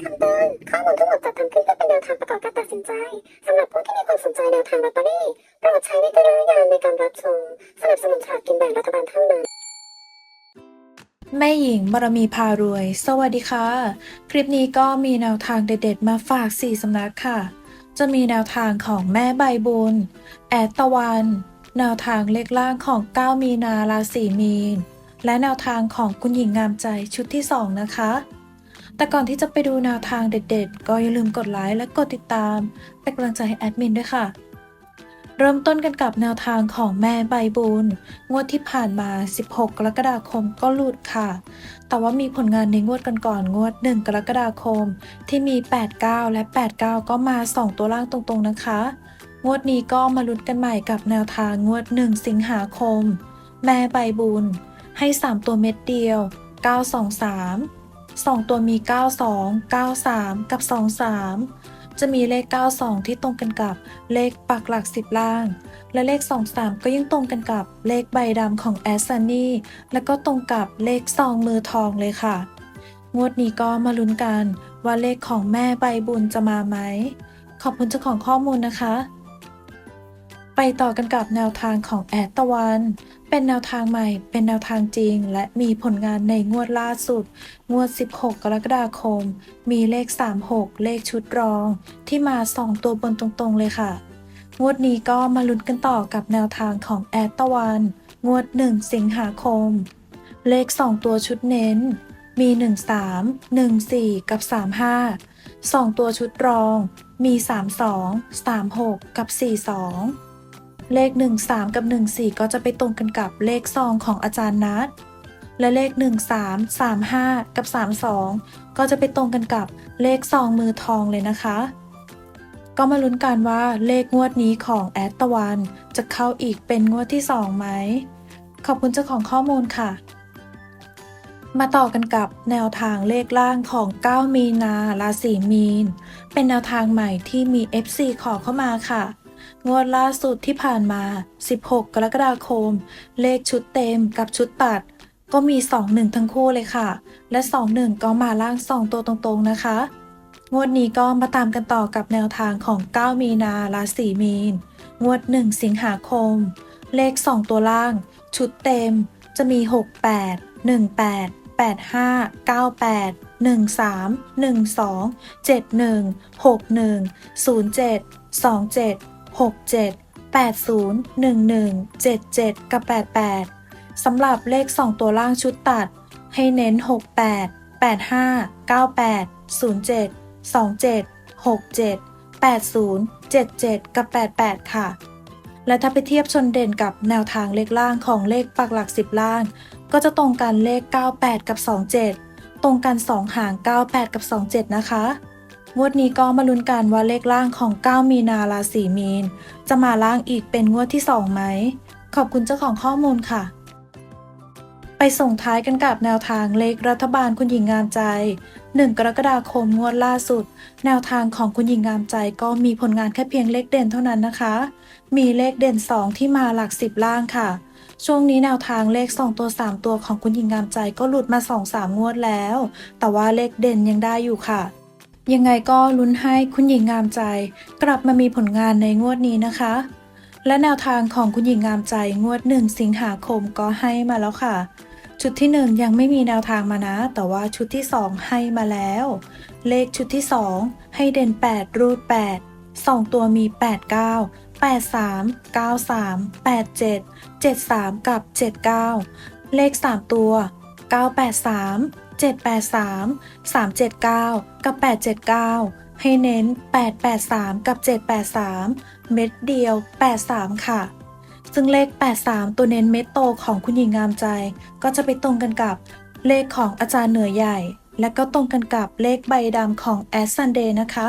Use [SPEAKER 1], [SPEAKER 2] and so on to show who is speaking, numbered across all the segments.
[SPEAKER 1] คำเตือนข้อมูลทั้งหมดจัดทำขึ้นเพื่อเป็นแนวทางประกอบการตัดสินใจสำหรับผู้ที่มีความสนใจแนวทางลอตเตอรี่โปรดใช้วิจารณญาณในการรับชมสนับสนุนฉลากกินแบ่งรัฐบาลเท่านั้น
[SPEAKER 2] แม่หญิงบารมีพารวย สวัสดีค่ะ คลิปนี้ก็มีแนวทางเด็ดๆ มาฝาก 4สำนักค่ะ จะมีแนวทางของแม่ใบบุญ แอดตะวัน แนวทางเลขล่างของ 9 มีนาราศีมีน และแนวทางของคุณหญิงงามใจชุดที่ 2 นะคะ แต่ก่อนที่จะไปดูแนวทางเด็ดๆ ก็อย่าลืมกดไลค์และกดติดตาม เป็นกำลังใจให้แอดมินด้วยค่ะ เริ่มต้นกันกับแนวทางของแม่ใบบุญงวดที่ผ่านมา 16 กรกฎาคมก็หลุดค่ะ แต่ว่ามีผลงานในงวดกันก่อนๆงวด 1 กรกฎาคม ที่มี 89 และ 89 ก็มา 2 ตัวล่างตรงๆนะคะ งวดนี้ก็มาลุ้นกันใหม่กับแนวทางงวด 1 สิงหาคม แม่ใบบุญให้ 3 ตัวเม็ดเดียว 923 2 ตัวมี 92 93 กับ 23 จะมีเลข 92 ที่ตรงกันกับเลขปักหลัก 10 ล่าง และเลข 23 ก็ยังตรงกันกับเลขใบดำของแอสซันนี่ และก็ตรงกับเลขซองมือทองเลยค่ะ งวดนี้ก็มาลุ้นกันว่าเลขของแม่ใบบุญจะมาไหม ขอบคุณเจ้าของข้อมูลนะคะ ไปต่อกันกับแนวทางของแอดตะวัน เป็นแนวทางใหม่ เป็นแนวทางจริง และมีผลงานในงวดล่าสุด งวด 16 กรกฎาคม มีเลข 36 เลขชุดรอง ที่มา 2 ตัวบนตรงๆ เลยค่ะ งวดนี้ก็มาลุ้นกันต่อกับแนวทางของแอดตะวัน งวด 1 สิงหาคม เลข 2 ตัวชุดเน้น มี 13 14 กับ 35 2 ตัวชุดรอง มี 32 36 กับ 42 เลข 13 กับ 14 ก็จะไปตรงกันกับเลขซองของอาจารย์นัดและเลข 13 35 กับ 32 ก็จะไปตรงกันกับเลขซองมือทองเลยนะคะ ก็มาลุ้นกันว่าเลขงวดนี้ของแอดตะวัน จะเข้าอีกเป็นงวดที่ 2 ไหม ขอบคุณเจ้าของข้อมูลค่ะ มาต่อกันกับแนวทางเลขล่างของ 9 มีนาราศีมีน เป็นแนวทางใหม่ที่มี FC ขอเข้ามาค่ะ งวดล่าสุดที่ผ่านมา 16 กรกฎาคม เลขชุดเต็มกับชุดตัด ก็มี 2-1 ทั้งคู่เลยค่ะ และ 2-1 ก็มาล่าง 2 ตัวตรงๆนะคะ งวดนี้ก็มาตามกันต่อกับแนวทางของ 9 มีนาราศีมีน งวด 1 สิงหาคม เลข 2 ตัวล่าง ชุดเต็มจะมี 68 18 85 98 13 12 71 61 07 27 67 80 11 77 กับ 88 สำหรับเลข 2 ตัวล่างชุดตัด ให้เน้น 68 85 98 07 27 67 80 77 กับ 88 ค่ะ และถ้าไปเทียบชนเด่นกับแนวทางเลขล่างของเลขปักหลัก 10 ล่าง ก็จะตรงกันเลข 98 กับ 27 ตรงกัน 2 หาง 98 กับ 27 นะคะ งวดนี้ก็มาลุ้นกันว่าเลขล่างของ 9 มีนาราศีมีน จะมาล่างอีกเป็นงวดที่ 2 ไหม ขอบคุณเจ้าของข้อมูลค่ะ ไปส่งท้ายกันกับแนวทางเลขรัฐบาลคุณหญิงงามใจ 1 กรกฎาคมงวดล่าสุด แนวทางของคุณหญิงงามใจก็มีผลงานแค่เพียงเลขเด่นเท่านั้นนะคะ มีเลขเด่น 2 ที่มาหลัก 10 ล่างค่ะช่วงนี้แนวทางเลข 2 ตัว 3 ตัวของคุณหญิงงามใจก็หลุดมา 2-3 งวดแล้ว แต่ว่าเลขเด่นยังได้อยู่ค่ะ ยังไงก็ลุ้นให้คุณหญิงงามใจ กลับมามีผลงานในงวดนี้นะคะ และแนวทางของคุณหญิงงามใจงวด1สิงหาคมก็ให้มาแล้วค่ะ ชุดที่1ยังไม่มีแนวทางมานะ แต่ว่าชุดที่2ให้มาแล้ว เลขชุดที่2ให้เด่น 8 รูด 8 2 ตัวมี 89 83 93 87 73 กับ 79 เลข 3 ตัว 983 783 379 กับ 879 ให้เน้น 883 กับ 783 เม็ดเดียว 83 ค่ะ ซึ่งเลข 83 ตัวเน้นเม็ดโตของคุณหญิงงามใจ ก็จะไปตรงกันกับเลขของอาจารย์เหนือใหญ่ และก็ตรงกันกับเลขใบดำของแอสซันเดย์นะคะ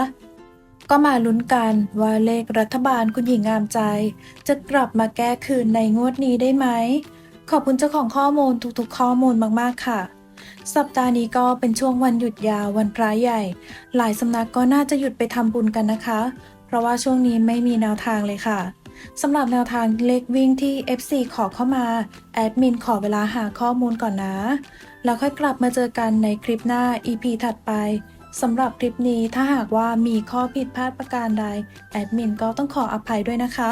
[SPEAKER 2] ก็มาลุ้นกันว่าเลขรัฐบาลคุณหญิงงามใจ จะกลับมาแก้คืนในงวดนี้ได้ไหม ขอบคุณเจ้าของข้อมูลทุกๆ ข้อมูลมากๆค่ะ สัปดาห์นี้ก็เป็นช่วงวันหยุดยาววันพระใหญ่ หลายสำนักก็น่าจะหยุดไปทำบุญกันนะคะ เพราะว่าช่วงนี้ไม่มีแนวทางเลยค่ะสำหรับแนวทางเลขวิ่งที่ FC ขอเข้ามา แอดมินขอเวลาหาข้อมูลก่อนนะ แล้วค่อยกลับมาเจอกันในคลิปหน้า EP ถัดไปสำหรับคลิปนี้ถ้าหากว่ามีข้อผิดพลาดประการใด แอดมินก็ต้องขออภัยด้วยนะคะ